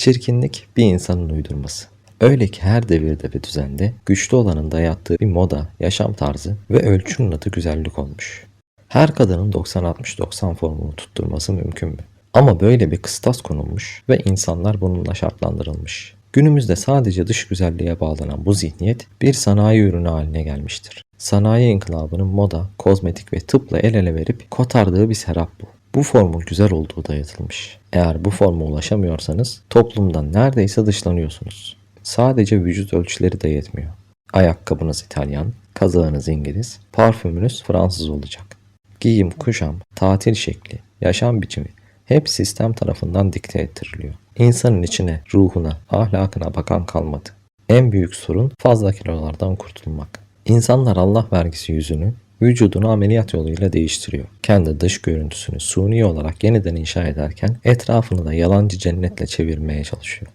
Çirkinlik bir insanın uydurması. Öyle ki her devirde ve düzende güçlü olanın dayattığı bir moda, yaşam tarzı ve ölçünün adı güzellik olmuş. Her kadının 90-60-90 formunu tutturması mümkün mü? Ama böyle bir kıstas konulmuş ve insanlar bununla şartlandırılmış. Günümüzde sadece dış güzelliğe bağlanan bu zihniyet bir sanayi ürünü haline gelmiştir. Sanayi inkılabının moda, kozmetik ve tıpla el ele verip kotardığı bir serap bu. Bu formül güzel olduğu dayatılmış. Eğer bu forma ulaşamıyorsanız toplumdan neredeyse dışlanıyorsunuz. Sadece vücut ölçüleri de yetmiyor. Ayakkabınız İtalyan, kazağınız İngiliz, parfümünüz Fransız olacak. Giyim, kuşam, tatil şekli, yaşam biçimi hep sistem tarafından dikte ettiriliyor. İnsanın içine, ruhuna, ahlakına bakan kalmadı. En büyük sorun fazla kilolardan kurtulmak. İnsanlar Allah vergisi yüzünü vücudunu ameliyat yoluyla değiştiriyor. Kendi dış görüntüsünü suni olarak yeniden inşa ederken etrafını da yalancı cennetle çevirmeye çalışıyor.